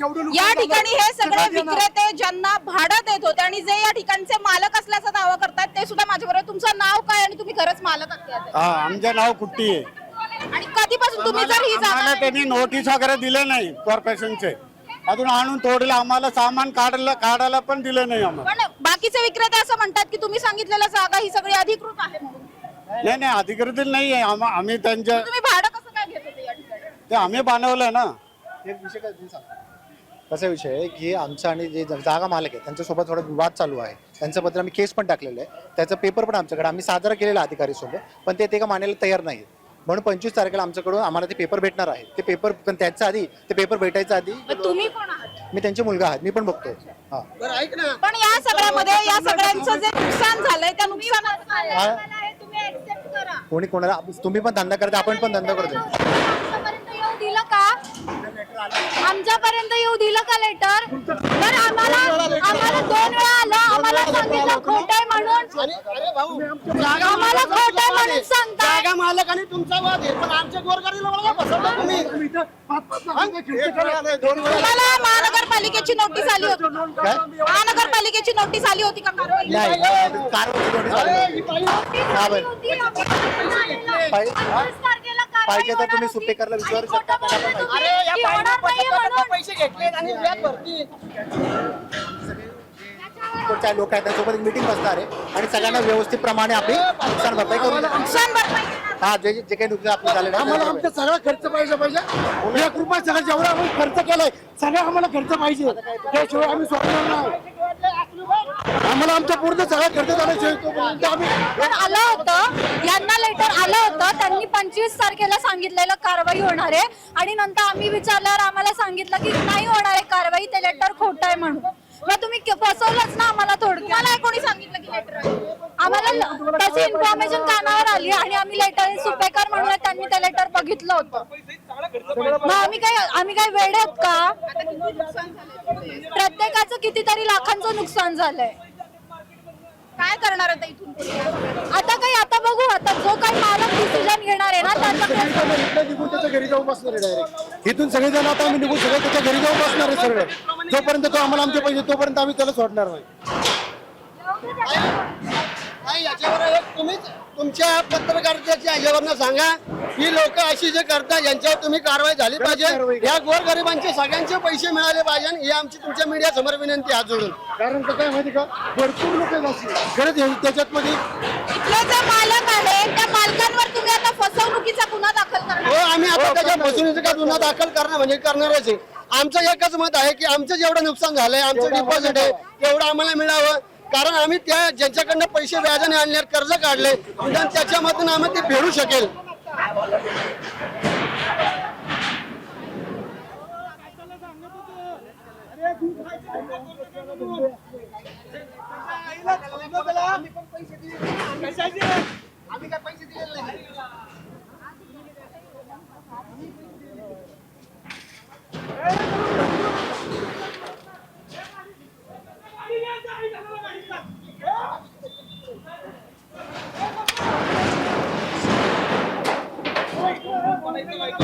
या ठिकाणी हे सगळे. विक्रेते ज्यांना भाडं देत होते आणि जे या ठिकाणचे मालक असल्याचा दावा करतात ते सुद्धा माझ्याबरोबर. तुमचं नाव काय आणि तुम्ही खरंच मालक आहात हा आमचं नाव कुट्टी आहे. आणि कधीपासून तुम्ही जर ही आम्हाला जागा त्यांनी नोटीस वगैरे दिले नाही कॉर्पोरेशनचे अजून आणून तोडलं आम्हाला सामान काढलं काढायला पण दिलं नाही आम्हाला. पण बाकीचे विक्रेते असं म्हणतात की तुम्ही सांगितलेल्या जागा ही सगळी अधिकृत आहे म्हणून. नाही नाही अधिकृत नाही आहे. आम- आम्ही त्यांच्या तुम्ही भाडं कसं काय घेत होते या ठिकाणी? ते आम्ही बनवलं ना. एक विषय काय तुम्ही सांगा. कसा विषय आहे की आमचं आणि जे जागा मालक आहे त्यांच्यासोबत थोडा विवाद चालू आहे. त्यांच्याबद्दल आम्ही केस पण टाकलेलं आहे त्याचा पेपर पण आमच्याकडे आम्ही साजरा केलेला अधिकारीसोबत पण ते ते का मानायला तयार नाही म्हणून पंचवीस तारखेला आमच्याकडून आम्हाला ते पेपर भेटणार आहे. ते पेपर पण त्याच्या आधी ते पेपर भेटायच्या आधी तुम्ही कोण आहात? मी त्यांचे मुलगा आहात मी पण बघतो हा. पण या सगळ्यामध्ये या सगळ्यांचं जे नुकसान झालंय त्या नुकसानात हा. कोणी कोणाला तुम्ही पण धंदा करता आपण पण धंदा करतो दिलं का? आमच्यापर्यंत येऊ दिलं का लेटर? तर आम्हाला आम्हाला दोन वेळा आलं. आम्हाला सांगितलं खोट आहे म्हणून. अरे भाऊ आम्हाला खोट आहे म्हणून सांगताय. जागा मालक आणि तुमचा वाद आहे. पण आमच्या मला फसवलं तुम्ही. तुम्हाला महानगरपालिकेची नोटीस आली होती. महानगरपालिकेची नोटीस आली होती का कारवाई? नाही कारवाई नोटीस आली अरे. ही बाई-. होती, तारखेला पाहिजे तर तुम्ही. सुपेकरला विचारू शकता, पण अरे या बाईनं. पैसे घेतलेत आणि व्याज भरती कोणत्या लोक आहेत त्यासोबत एक मिटिंग बसणार आहे. आणि सगळ्यांना व्यवस्थित प्रमाणे आपली नुकसान भरपाई करून. नुकसान भरपाई हा जे जे काही नुकसान आपलं झालेलं आहे आम्हाला आमचा सगळा खर्च पाहिजे पाहिजे. एक रुपया सगळं जेवढा आम्ही खर्च केलाय सगळं आम्हाला खर्च पाहिजे. त्याशिवाय आम्ही नाही. आम्हाला आमचा पूर्ण सगळा खर्च तोपर्यंत आम्ही. आलं होतं. यांना लेटर आलं होतं. त्यांनी पंचवीस तारखेला सांगितलेलं कारवाई होणार आहे. आणि नंतर आम्ही विचारल्यावर आम्हाला सांगितलं की नाही होणार आहे कारवाई. ते लेटर खोटं आहे म्हणून. मग तुम्ही फसवलंच ना आम्हाला थोडक्यात. मला कोणी सांगितलं की लेटर आहे आम्हाला त्याची इन्फॉर्मेशन कानावर आली आणि आम्ही लेटर सुपेकर म्हणून त्यांनी ते लेटर बघितलं होतं. मग आम्ही काय आम्ही काय वेड आहेत का प्रत्येकाचं कितीतरी लाखांचं नुकसान झालंय. काय करणार आता इथून पुढे? आता काही आता बघू आता जो काही मालक डिसिजन घेणार आहे ना त्याचा इथलं निघून त्याच्या घरी जाऊन बसणार आहे डायरेक्ट इथून सगळेजण आता आम्ही निघून सगळे त्याच्या घरी जाऊन बसणार आहे सगळे. जोपर्यंत तो आम्हाला आमचे पैसे तोपर्यंत आम्ही त्याला सोडणार नाही. नाही याच्यावर एक तुम्हीच तुमच्या पत्रकारितेच्या ह्याच्यावरनं सांगा. ही लोक अशी जे करतात यांच्यावर तुम्ही कारवाई झाली पाहिजे. या गोरगरिबांचे सगळ्यांचे पैसे मिळाले पाहिजे ही आमची तुमच्या मीडिया समोर विनंती हात जोडून कारण कसं आहे माहिती का? भरपूर लोक खरंच हे- त्याच्यात मध्ये. इथले जे मालक आहे त्या मालकांवर तुम्ही आता फसवणुकीचा गुन्हा दाखल हो आम्ही आता त्याच्या फसवणुकीचा गुन्हा दाखल करणार म्हणजे करणारच आहे. आमचं एकच मत आहे की आमचं जेवढं नुकसान झालंय आमचं डिपॉझिट आहे तेवढं आम्हाला मिळावं. कारण आम्ही त्या ज्यांच्याकडनं पैसे व्याजाने आणले कर्ज काढले निदान त्याच्यामधून आम्ही ते फेडू शकेल. पैसे অনেক জায়গায়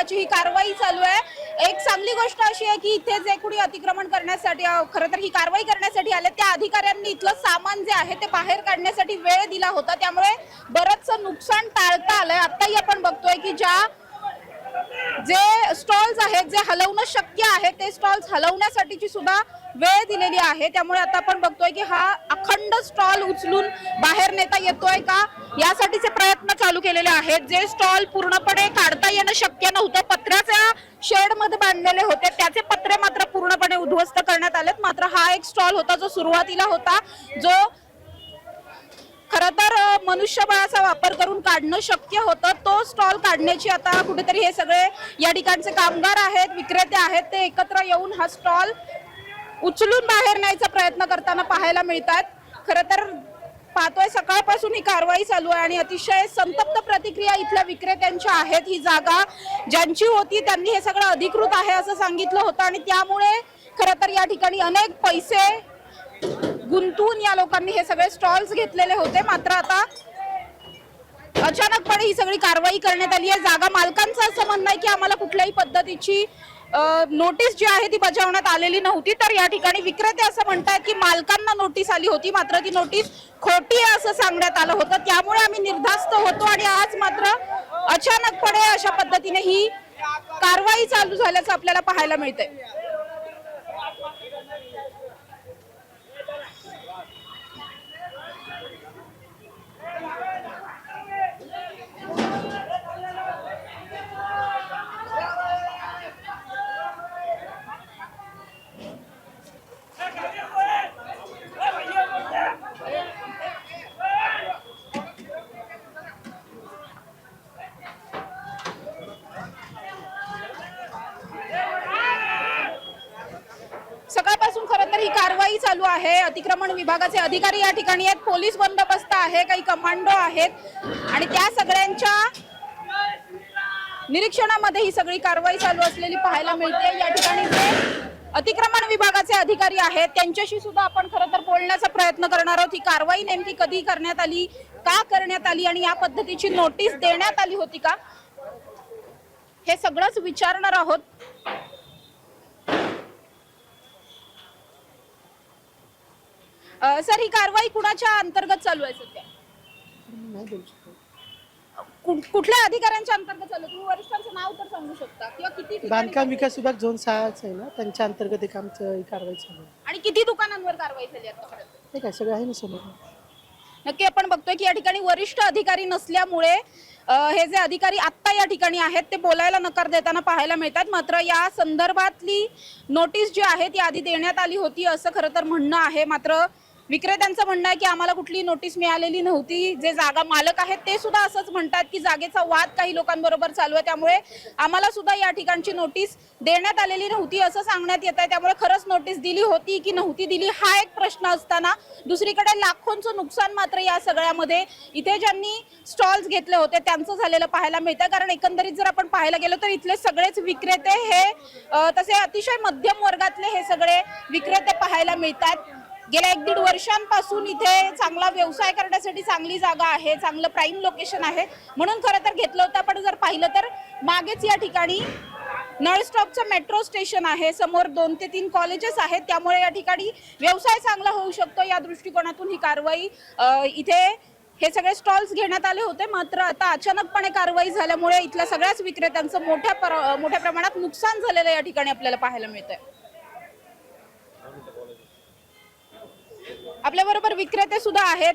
विभागाची ही कारवाई चालू आहे. एक चांगली गोष्ट अशी आहे की इथे जे कुणी अतिक्रमण करण्यासाठी खरं तर ही कारवाई करण्यासाठी आले त्या अधिकाऱ्यांनी इथलं सामान जे आहे ते बाहेर काढण्यासाठी वेळ दिला होता. त्यामुळे बरंचसं नुकसान टाळता आलंय. आताही आपण बघतोय की ज्या जे स्टॉल्स आहेत जे हलवणं शक्य आहे ते स्टॉल्स हलवण्यासाठीची सुद्धा वेळ दिलेली आहे. त्यामुळे आता आपण बघतोय की हा अखंड स्टॉल उचलून बाहेर नेता येतोय का? यासाठीचे प्रयत्न चालू केलेले आहेत. जे स्टॉल पूर्णपणे काढता येणं शक्य नव्हतं. पत्र्याच्या शेडमध्ये बांधलेले होते. त्याचे पत्रे मात्र पूर्णपणे उद्ध्वस्त करण्यात आलेत. मात्र हा एक स्टॉल होता जो सुरुवातीला होता जो खर तर मनुष्यबळाचा वापर करून काढणं शक्य होतं. तो स्टॉल काढण्याची आता कुठेतरी हे सगळे या ठिकाणचे कामगार आहेत विक्रेते आहेत ते एकत्र येऊन हा स्टॉल उचलून बाहेर न्यायचा प्रयत्न करताना पाहायला मिळतात खरं तर पाहतोय सकाळपासून ही कारवाई चालू आहे आणि अतिशय संतप्त प्रतिक्रिया इथल्या विक्रेत्यांच्या आहेत ही जागा. ज्यांची होती त्यांनी हे सगळं अधिकृत आहे असं सांगितलं होतं आणि त्यामुळे खर तर या ठिकाणी अनेक पैसे गुंतवून या लोकांनी हे सगळे स्टॉल्स घेतलेले होते. मात्र आता अचानकपणे ही सगळी कारवाई करण्यात आली आहे. जागा मालकांचं असं म्हणणं आहे की आम्हाला कुठल्याही पद्धतीची नोटीस जी आहे ती बजावण्यात आलेली नव्हती. तर या ठिकाणी विक्रेते असं म्हणतात की मालकांना नोटीस आली होती मात्र ती नोटीस खोटी आहे असं सांगण्यात आलं होतं. त्यामुळे आम्ही निर्धास्त होतो आणि आज मात्र अचानकपणे अशा पद्धतीने ही कारवाई चालू झाल्याचं आपल्याला पाहायला मिळतंय सकाळपासून खरं तर ही कारवाई चालू आहे. अतिक्रमण विभागाचे अधिकारी या ठिकाणी आहेत. पोलीस बंदोबस्त आहे. काही कमांडो आहेत. आणि त्या सगळ्यांच्या निरीक्षणामध्ये ही सगळी कारवाई चालू असलेली पाहायला मिळते. या ठिकाणी जे अतिक्रमण विभागाचे अधिकारी आहेत त्यांच्याशी सुद्धा आपण खरं तर बोलण्याचा प्रयत्न करणार आहोत. ही कारवाई नेमकी कधी करण्यात आली का करण्यात आली आणि या पद्धतीची नोटीस देण्यात आली होती का? हे सगळंच विचारणार आहोत. अ, सर ही कारवाई कुणाच्या अंतर्गत चालू आहे सध्या? कु- कुठल्या अधिकाऱ्यांच्या अंतर्गत चालू आहे? तुम्ही वरिष्ठांचं नाव तर सांगू शकता. किंवा किती ठिकाणी बांधकाम विकास विभाग झोन सहाच आहे ना? त्यांच्या अंतर्गत एक आमचं ही कारवाई चालू आहे. आणि किती दुकानांवर कारवाई झाली आतापर्यंत? हे काय सगळं आहे ना समोर. नक्की आपण बघतोय की या ठिकाणी वरिष्ठ अधिकारी नसल्यामुळे अ, हे जे अधिकारी आत्ता या ठिकाणी आहेत ते बोलायला नकार देताना पाहायला मिळतात. मात्र या संदर्भातली नोटीस जी आहे ती आधी देण्यात आली होती असं खरं तर म्हणणं आहे. मात्र विक्रेत्यांचं म्हणणं आहे की आम्हाला कुठली नोटीस मिळालेली नव्हती. जे जागा मालक आहेत ते सुद्धा असंच म्हणतात की जागेचा वाद काही लोकांबरोबर चालू आहे. त्यामुळे आम्हाला सुद्धा या ठिकाणची नोटीस देण्यात आलेली नव्हती असं सांगण्यात येत आहे त्यामुळे खरंच नोटीस दिली होती की नव्हती दिली हा एक प्रश्न असताना दुसरीकडे लाखोंचं नुकसान मात्र या सगळ्यामध्ये इथे ज्यांनी स्टॉल्स घेतले होते त्यांचं झालेलं पाहायला मिळतं कारण एकंदरीत जर आपण पाहायला गेलो तर इथले सगळेच विक्रेते हे तसे अतिशय मध्यम वर्गातले हे सगळे विक्रेते पाहायला मिळतात. गेल्या एक दीड वर्षांपासून इथे चांगला व्यवसाय करण्यासाठी चांगली जागा आहे चांगलं प्राईम लोकेशन आहे. म्हणून खरं तर घेतलं होतं पण जर पाहिलं तर मागेच या ठिकाणी नळ स्टॉपचं मेट्रो स्टेशन आहे. समोर दोन ते तीन कॉलेजेस आहेत. त्यामुळे या ठिकाणी व्यवसाय चांगला होऊ शकतो. या दृष्टिकोनातून ही कारवाई इथे हे सगळे स्टॉल्स घेण्यात आले होते. मात्र आता अचानकपणे कारवाई झाल्यामुळे इथल्या सगळ्याच विक्रेत्यांचं मोठ्या पर- मोठ्या प्रमाणात नुकसान झालेलं या ठिकाणी आपल्याला पाहायला मिळतंय. आपल्याबरोबर विक्रेते सुद्धा आहेत.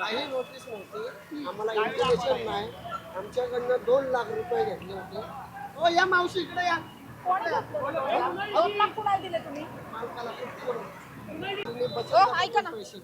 काही नोटीस नव्हती आम्हाला इन्फॉर्मेशन नाही आमच्याकडनं दोन लाख रुपये घेतले होते हो या मावशी इकडे या कोण घेतलं? दोन लाख कुणाला दिले तुम्ही मालकाला कुठे करू? तुम्ही बचत हो, ऐका ना. पैसे.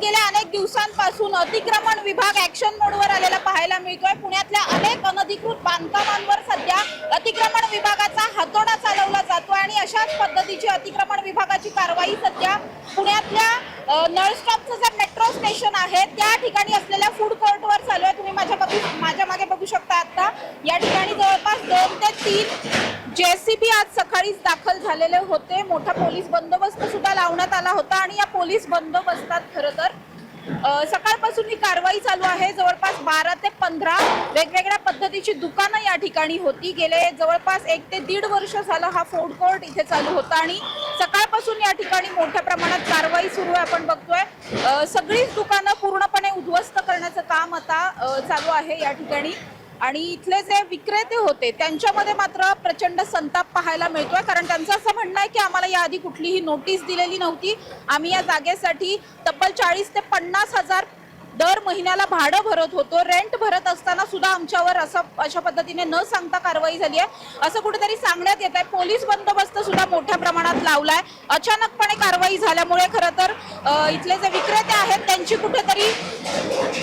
गेल्या अनेक दिवसांपासून अतिक्रमण विभाग ऍक्शन मोडवर आलेला पाहायला मिळतोय. पुण्यातल्या अनेक अनधिकृत बांधकामांवर सध्या अतिक्रमण विभागाचा हातोडा चालवला जातो आणि अशाच पद्धतीची अतिक्रमण विभागाची कारवाई सध्या पुण्यातल्या नळ नळस्टॉपचं जर मेट्रो स्टेशन आहे त्या ठिकाणी असलेल्या फूड कोर्टवर चालू आहे. तुम्ही माझ्या बघू माझ्या मागे बघू शकता आता. या ठिकाणी जवळपास दोन ते तीन जेसीबी आज सकाळीच दाखल झालेले होते. मोठा पोलीस बंदोबस्त सुद्धा लावण्यात आला होता आणि या पोलीस बंदोबस्तात खरं तर सकाळपासून ही कारवाई चालू आहे. जवळपास बारा ते पंधरा वेगवेगळ्या पद्धतीची दुकानं या ठिकाणी होती. गेले जवळपास एक ते दीड वर्ष झालं हा फूड कोर्ट इथे चालू होता आणि सकाळपासून या ठिकाणी मोठ्या प्रमाणात कारवाई सुरू आहे आपण बघतोय. सगळीच दुकानं पूर्णपणे उद्ध्वस्त करण्याचं काम आता चालू आहे या ठिकाणी. आणि इथले जे विक्रेते होते त्यांच्यामध्ये मात्र प्रचंड संताप पाहायला मिळतोय. कारण त्यांचं असं म्हणणं आहे की आम्हाला याआधी कुठलीही नोटीस दिलेली नव्हती. आम्ही या जागेसाठी तब्बल चाळीस ते पन्नास हजार दर महिन्याला भाडं भरत होतो रेंट भरत असताना सुद्धा आमच्यावर असं अशा पद्धतीने न सांगता कारवाई झाली आहे. असं कुठेतरी सांगण्यात येत आहे पोलीस बंदोबस्त सुद्धा मोठ्या प्रमाणात लावलाय. अचानकपणे कारवाई झाल्यामुळे खरं तर इथले जे विक्रेते आहेत त्यांची कुठेतरी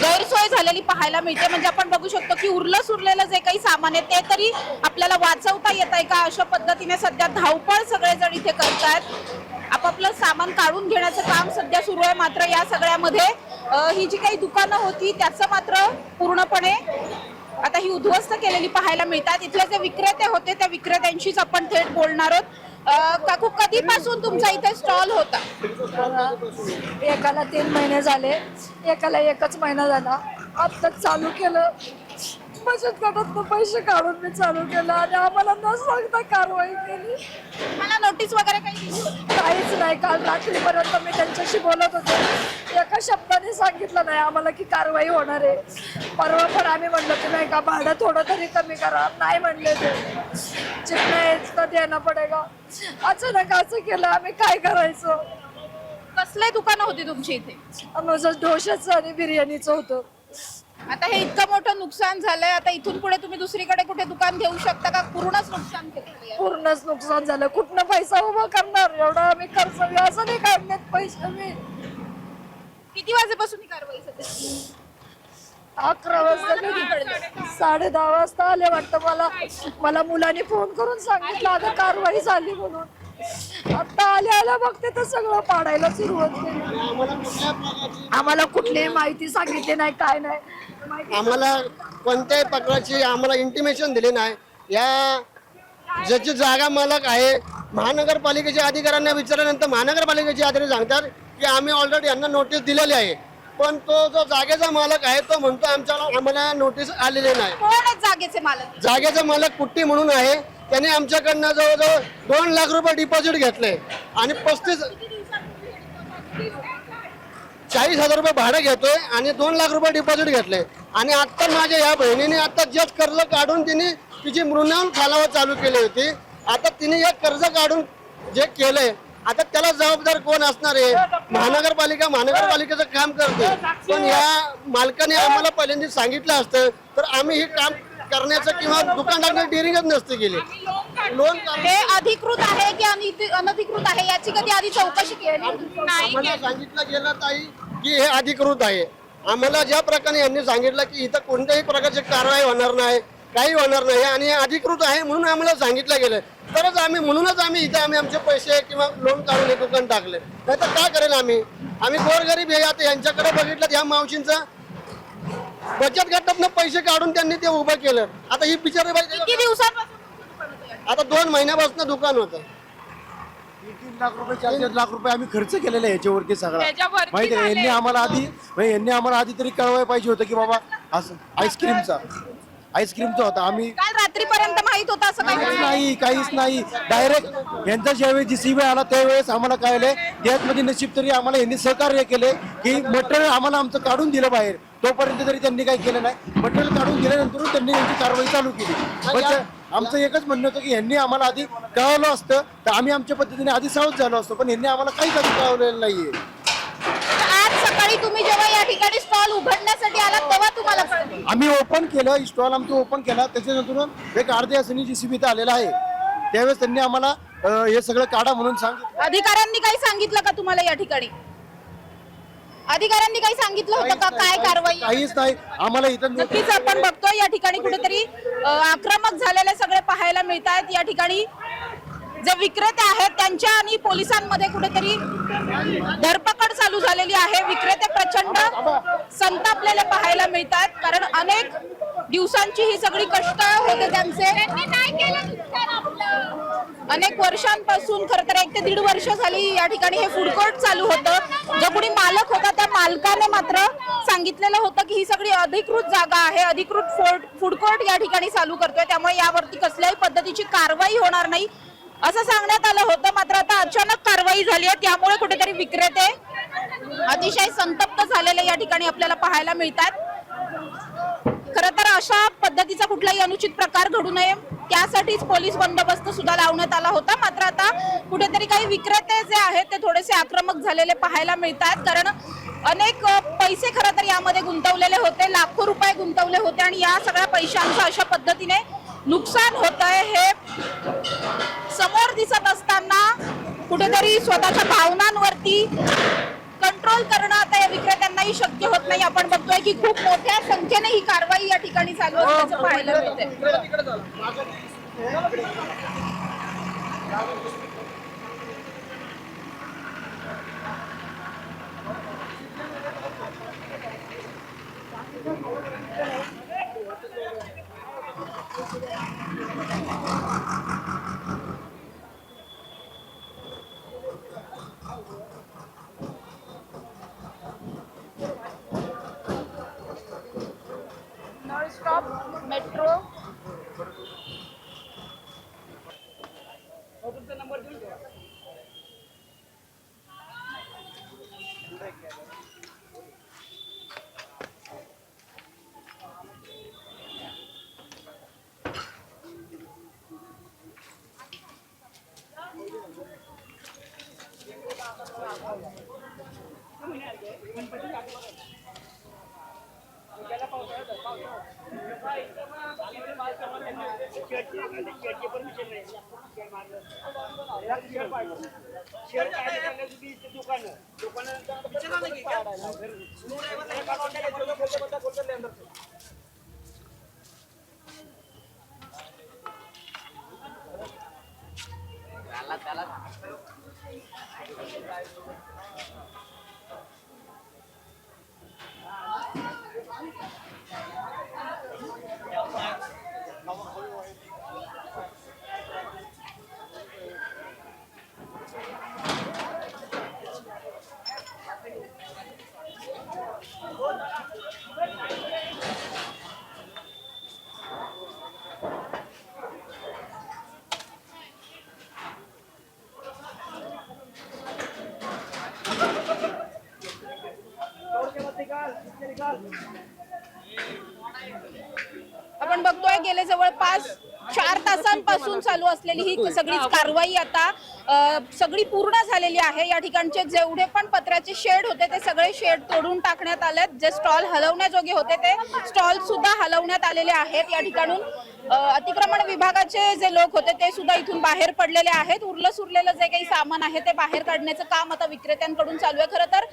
गैरसोय झालेली पाहायला मिळते. म्हणजे आपण बघू शकतो की उरलं सुरलेलं जे काही सामान आहे ते तरी आपल्याला वाचवता येत आहे का? अशा पद्धतीने सध्या धावपळ सगळेजण इथे करतायत. आपापलं सामान काढून घेण्याचं काम सध्या सुरू आहे. मात्र या सगळ्यामध्ये ही जी काही दुकानं होती त्याचं मात्र पूर्णपणे आता ही उद्ध्वस्त केलेली पाहायला मिळतात. इथले जे विक्रेते होते त्या विक्रेत्यांशीच आपण थेट बोलणार आहोत. काकू कधीपासून तुमचा इथे स्टॉल होता? एकाला तीन महिने झाले. एकाला एकच महिना झाला. आत्ताच चालू केलं. बचत गटात पैसे काढून मी चालू केलं आणि आम्हाला न सांगता कारवाई केली. मला नोटीस वगैरे काही? काहीच नाही. काल रात्रीपर्यंत मी त्यांच्याशी बोलत होते. एका शब्दाने सांगितलं नाही आम्हाला की कारवाई होणार आहे. परवा पण आम्ही म्हणलं की नाही का भाडं थोडं तरी कमी करा. नाही म्हणले ते. जितना यायचं देणं पडेगा. अचानक असं केलं. आम्ही काय करायचं? कसले दुकानं होती तुमची इथे? आमचं ढोशाचं आणि बिर्याणीचं होतं. आता हे इतकं मोठं नुकसान झालंय. आता इथून पुढे तुम्ही दुसरीकडे कुठे दुकान घेऊ शकता का? पूर्णच नुकसान पूर्णच नुकसान झालं. कुठनं पैसा उभा करणार? एवढा आम्ही खर्च असं नाही काढण्यात पैसे मी किती वाजेपासून ही कारवाई सध्या अकरा वाजता साडे दहा वाजता आले वाटतं मला. मला मुलांनी फोन करून सांगितलं आता कारवाई झाली म्हणून. आता आल्या आल्या बघते तर सगळं पाडायला सुरुवात केली. आम्हाला कुठलीही माहिती सांगितली नाही काय नाही. आम्हाला कोणत्याही प्रकारची आम्हाला इंटिमेशन दिले नाही. या ज्याची जागा मालक आहे महानगरपालिकेच्या अधिकाऱ्यांना विचारल्यानंतर महानगरपालिकेचे अधिकारी सांगतात की आम्ही ऑलरेडी यांना नोटीस दिलेली आहे. पण तो जो जागेचा मालक आहे तो म्हणतो आमच्याला आम्हाला नोटीस आलेली नाही. कोण जागेचे मालक? जागेचा मालक कुट्टी म्हणून आहे. त्याने आमच्याकडनं जवळजवळ दोन लाख रुपये डिपॉझिट घेतले. आणि पस्तीस चाळीस हजार रुपये भाडं घेतोय आणि दोन लाख रुपये डिपॉझिट घेतले. आणि आता माझ्या या बहिणीने आता जे कर्ज काढून तिने तिची मृणावून फालावर चालू केली होती. आता तिने हे कर्ज काढून जे केलंय आता त्याला जबाबदार कोण असणार आहे? महानगरपालिका महानगरपालिकेचं काम करते. पण या मालकाने आम्हाला पहिल्यांदा सांगितलं असतं तर आम्ही हे काम करण्याचं किंवा दुकान टाकण्याची डेअरिंगच नसते केली लोन हे अधिकृत आहे की अनिधि- अनधिकृत आहे याची कधी आधी चौकशी केली? नाही आम्हाला सांगितलं गेलं ताई की हे अधिकृत आहे. आम्हाला ज्या प्रकारे यांनी सांगितलं की इथं कोणत्याही प्रकारची कारवाई होणार नाही काही होणार नाही आणि हे अधिकृत आहे म्हणून आम्हाला सांगितलं गेलं. तरच आम्ही म्हणूनच आम्ही इथे आम्ही आमचे पैसे किंवा लोन काढून हे दुकान टाकले. नाही तर काय करेल आम्ही? आम्ही गोरगरीब हे आता यांच्याकडे बघितलं ह्या मावशींचं बचत गटातनं पैसे काढून त्यांनी ते उभं केलं आता ही बिचारी बाई किती दिवसांपासून तुमचं दुकान होतं या? आता दोन महिन्यापासून दुकान होतं तीन तीन लाख रुपये चार चार लाख रुपये आम्ही खर्च केलेला आहे याच्यावरती सगळा त्याच्यावरती माहिती आहे? यांनी. आम्हाला आधी म्हणजे यांनी आम्हाला आधी तरी कळवायला पाहिजे होतं की बाबा असं आईस्क्रीमचा आईस्क्रीमचा होता आम्ही काल रात्रीपर्यंत माहीत होतं असं काहीच काही नाही काहीच नाही डायरेक्ट यांचा ज्यावेळेस जीसीबी आला त्यावेळेस आम्हाला कळले त्यातमध्ये नशीब तरी आम्हाला यांनी सहकार्य केले की मटेरियल आम्हाला आमचं काढून दिलं बाहेर तोपर्यंत तरी त्यांनी काही केलं नाही. मटेरियल काढून दिल्यानंतर त्यांनी यांची कारवाई चालू केली. ते- आमचं एकच म्हणणं होतं की यांनी आम्हाला आधी कळवलं असतं तर आम्ही आमच्या पद्धतीने आधी सावध झालो असतो पण यांनी आम्हाला काहीच आधी कळवलेलं नाहीये. आज सकाळी तुम्ही जेव्हा या ठिकाणी स्टॉल उघडण्यासाठी आलात तेव्हा तुम्हाला आम्ही ओपन केलं स्टॉल आमचं ओपन केला त्याच्यानंतर एक अर्ध्या असणी जीसीबी आलेला आहे. त्यावेळेस त्यांनी आम्हाला हे सगळं काढा म्हणून सांगितलं. अधिकाऱ्यांनी काही सांगितलं का तुम्हाला या ठिकाणी? अधिकाऱ्यांनी काही सांगितलं होतं का? काय कारवाई? काहीच नाही. आम्हाला इथं नक्कीच आपण बघतो या ठिकाणी कुठेतरी आक्रमक झालेले सगळे पाहायला मिळत आहेत या ठिकाणी जे विक्रेते आहेत त्यांच्या आणि पोलिसांमध्ये कुठेतरी धरपकड चालू झालेली आहे. विक्रेते प्रचंड संतापलेले पाहायला मिळतात कारण अनेक दिवसांची ही सगळी कष्ट होते त्यांचे. अनेक वर्षांपासून खर तर एक ते दीड वर्ष झाली या ठिकाणी हे फूड कोर्ट चालू होतं. जो कोणी मालक होता त्या मालकाने मात्र सांगितलेलं होतं की ही सगळी अधिकृत जागा आहे. अधिकृत फूड कोर्ट या ठिकाणी चालू करतोय. त्यामुळे यावरती कसल्याही पद्धतीची कारवाई होणार नाही. असं सांगण्यात आलं होतं. मात्र आता अचानक कारवाई झाली आहे. त्यामुळे कुठेतरी विक्रेते अतिशय संतप्त झालेले या ठिकाणी आपल्याला पाहायला मिळतात. खरं तर अशा पद्धतीचा कुठलाही अनुचित प्रकार घडू नये. त्यासाठीच पोलीस बंदोबस्त सुद्धा लावण्यात आला होता. मात्र आता कुठेतरी काही विक्रेते जे आहेत ते थोडेसे आक्रमक झालेले पाहायला मिळतात. कारण अनेक पैसे खरं तर यामध्ये गुंतवलेले होते. लाखो रुपये गुंतवले होते आणि या सगळ्या पैशांचं अशा पद्धतीने नुकसान होत आहे. हे समोर दिसत असताना कुठेतरी स्वतःच्या भावनांवरती कंट्रोल करणं आता या विक्रेत्यांनाही शक्य होत नाही. आपण बघतोय की खूप मोठ्या संख्येने ही कारवाई या ठिकाणी चालू असल्याचं पाहायला मिळते दुकान आपण बघतोय गेले तास चार तासांपासून चालू असलेली ही सगळीच कारवाई आता सगळी पूर्ण झालेली आहे. या ठिकाणचे जेवढे पण पत्र्याचे शेड होते ते सगळे शेड तोडून टाकण्यात आले जे स्टॉल हलवण्याजोगे होते ते स्टॉल सुद्धा हलवण्यात आलेले आहेत या ठिकाणून. अतिक्रमण विभागाचे जे लोक होते ते सुद्धा इथून बाहेर पडलेले आहेत. उरलं सुरलेलं जे काही सामान आहे ते बाहेर काढण्याचं काम आता विक्रेत्यांकडून चालू आहे. खरं तर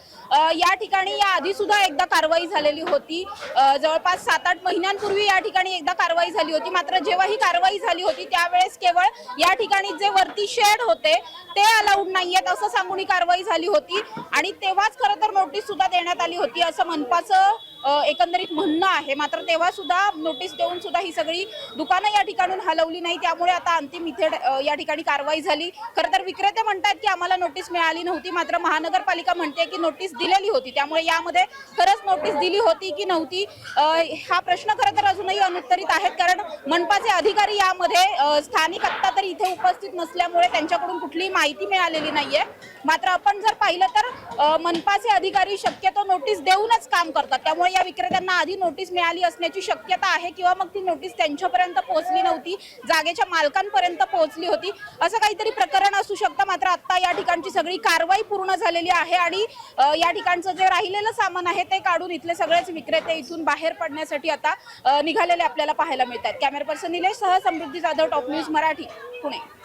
या ठिकाणी या आधी सुद्धा एकदा कारवाई झालेली होती. जवळपास सात आठ महिन्यांपूर्वी या ठिकाणी एकदा कारवाई झाली होती. मात्र जेव्हा ही कारवाई झाली होती त्यावेळेस केवळ या ठिकाणी जे वरती शेड होते ते अलाउड नाहीयेत असं सांगून ही कारवाई झाली होती. आणि तेव्हाच खरं तर नोटीस सुद्धा देण्यात आली होती असं मनपाचं एकंदरीत म्हणणं आहे. मात्र तेव्हा सुद्धा नोटीस देऊन सुद्धा ही सगळी दुकानं या ठिकाणून हलवली नाही. त्यामुळे आता अंतिम इथे या ठिकाणी कारवाई झाली. खरं तर विक्रेते म्हणतात की आम्हाला नोटीस मिळाली नव्हती. मात्र महानगरपालिका म्हणते की नोटीस दिलेली होती. त्यामुळे यामध्ये खरंच नोटीस दिली होती की नव्हती? हा प्रश्न खरं तर अजूनही अनुत्तरित आहेत. कारण मनपाचे अधिकारी यामध्ये स्थानिक आत्ता तर इथे उपस्थित नसल्यामुळे त्यांच्याकडून कुठलीही माहिती मिळालेली नाहीये. मात्र आपण जर पाहिलं तर मनपाचे अधिकारी शक्यतो नोटीस देऊनच काम करतात. त्यामुळे या विक्रेत्यांना आधी नोटीस मिळाली असण्याची शक्यता आहे किंवा मग ती नोटीस त्यांच्यापर्यंत पोहोचली नव्हती जागेच्या मालकांपर्यंत पोहोचली होती. असं काहीतरी प्रकरण असू शकतं. मात्र आता या ठिकाणची सगळी कारवाई पूर्ण झालेली आहे आणि या ठिकाणचं जे राहिलेलं सामान आहे ते काढून इथले सगळेच विक्रेते इथून बाहेर पडण्यासाठी आता निघालेले आपल्याला पाहायला मिळतात कॅमेरा पर्सन निलेश सह समृद्धी जाधव टॉप न्यूज मराठी पुणे.